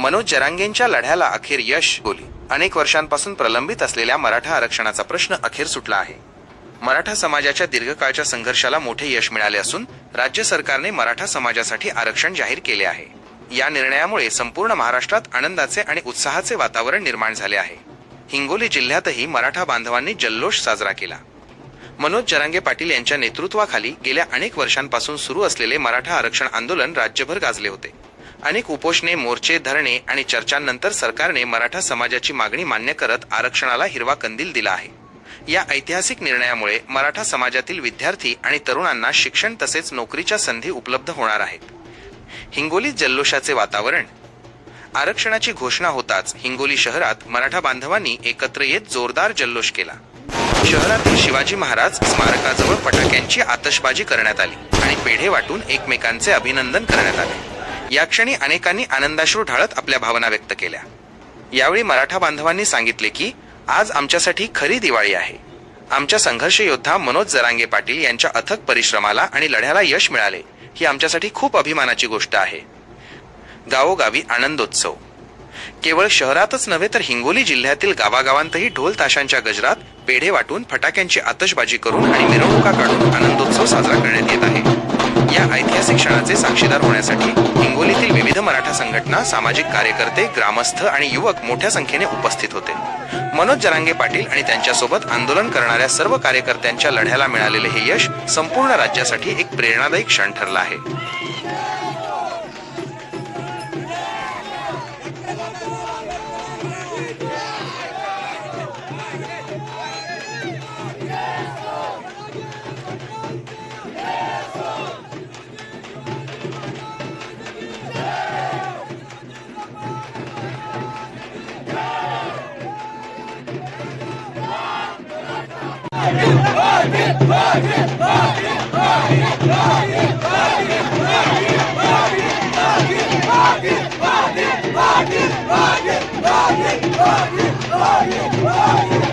मनोज जरांगेंच्या लढ्याला अखेर यश गोली. अनेक वर्षांपासून प्रलंबित असलेल्या मराठा आरक्षणाचा प्रश्न अखेर सुटला आहे. मराठा समाजाच्या दीर्घकाळच्या संघर्षाला मोठे यश मिळाले असून राज्य सरकारने मराठा समाजासाठी आरक्षण जाहीर केले आहे. या निर्णयामुळे संपूर्ण महाराष्ट्रात आनंदाचे आणि उत्साहाचे वातावरण निर्माण झाले आहे. हिंगोली जिल्ह्यातही मराठा बांधवांनी जल्लोष साजरा केला. मनोज जरांगे पाटील यांच्या नेतृत्वाखाली गेल्या अनेक वर्षांपासून सुरू असलेले मराठा आरक्षण आंदोलन राज्यभर गाजले होते. अनेक उपोषणे मोर्चे धरणे आणि चर्चांनंतर सरकारने मराठा समाजाची मागणी मान्य करत आरक्षणाला हिरवा कंदील दिला आहे. या ऐतिहासिक निर्णयामुळे मराठा समाजातील विद्यार्थी आणि तरुणांना शिक्षण तसेच नोकरीच्या संधी उपलब्ध होणार आहेत. हिंगोलीत जल्लोषाचे वातावरण. आरक्षणाची घोषणा होताच हिंगोली शहरात मराठा बांधवांनी एकत्र येत जोरदार जल्लोष केला. शहरातील शिवाजी महाराज स्मारकाजवळ फटाक्यांची आतषबाजी करण्यात आली आणि पेढे वाटून एकमेकांचे अभिनंदन करण्यात आले. या क्षणी अनेकांनी आनंदाश्रू ढाळत आपल्या भावना व्यक्त केल्या. यावेळी मराठा बांधवांनी सांगितले की आज आमच्यासाठी खरी दिवाळी आहे. आमच्या संघर्ष योद्धा मनोज जरांगे पाटील यांच्या अथक परिश्रमाला आणि लढ्याला यश मिळाले ही आमच्यासाठी खूप अभिमानाची गोष्ट आहे. गावोगावी आनंदोत्सव. केवळ शहरातच नव्हे तर हिंगोली जिल्ह्यातील गावागावांतही ढोल ताशांच्या गजरात पेढे वाटून फटाक्यांची आतषबाजी करून आणि मिरवणुका काढून आनंदोत्सव साजरा करण्यात येत आहे. या ऐतिहासिक क्षणाचे साक्षीदार होण्यासाठी विविध मराठा संघटना सामाजिक कार्यकर्ते ग्रामस्थ आणि युवक मोठ्या संख्येने उपस्थित होते. मनोज जरांगे पाटील आणि त्यांच्यासोबत आंदोलन करणाऱ्या सर्व कार्यकर्त्यांच्या लढ्याला मिळालेले हे यश संपूर्ण राज्यासाठी एक प्रेरणादायी क्षण ठरला आहे. Rock it!